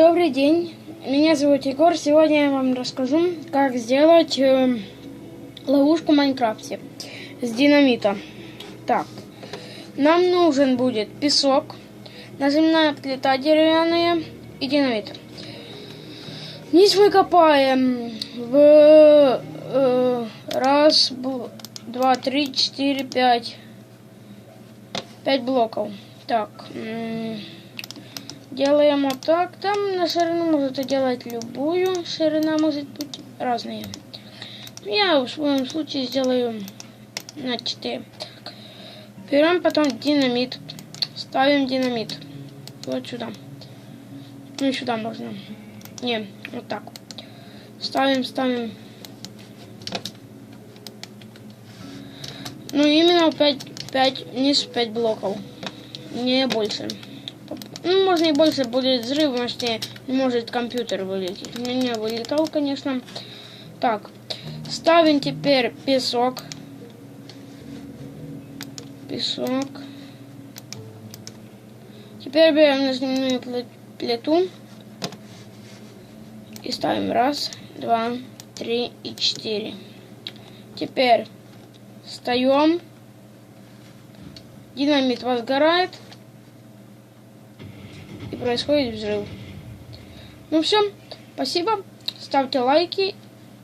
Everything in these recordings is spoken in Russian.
Добрый день, меня зовут Егор. Сегодня я вам расскажу, как сделать э, ловушку в Майнкрафте с динамита. Так, нам нужен будет песок, наземная плита деревянная и динамит. Низ мы копаем в э, раз, два, три, четыре, пять. Пять блоков. Так. Делаем вот так. Там на ширину можете делать любую. Ширина может быть разная. Я в своем случае сделаю на 4. Так. Берем потом динамит. Ставим динамит. Вот сюда. Ну и сюда можно. Не, вот так. Ставим, ставим. Ну именно 5, 5, вниз 5 блоков. Не больше. Ну, можно и больше будет взрыв, может, компьютер вылететь. У меня вылетал, конечно. Так, ставим теперь песок. Песок. Теперь берем наземную плы- плиту. И ставим раз, два, три и четыре. Теперь встаем. Динамит возгорает и происходит взрыв. Ну все, спасибо, ставьте лайки,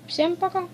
всем пока.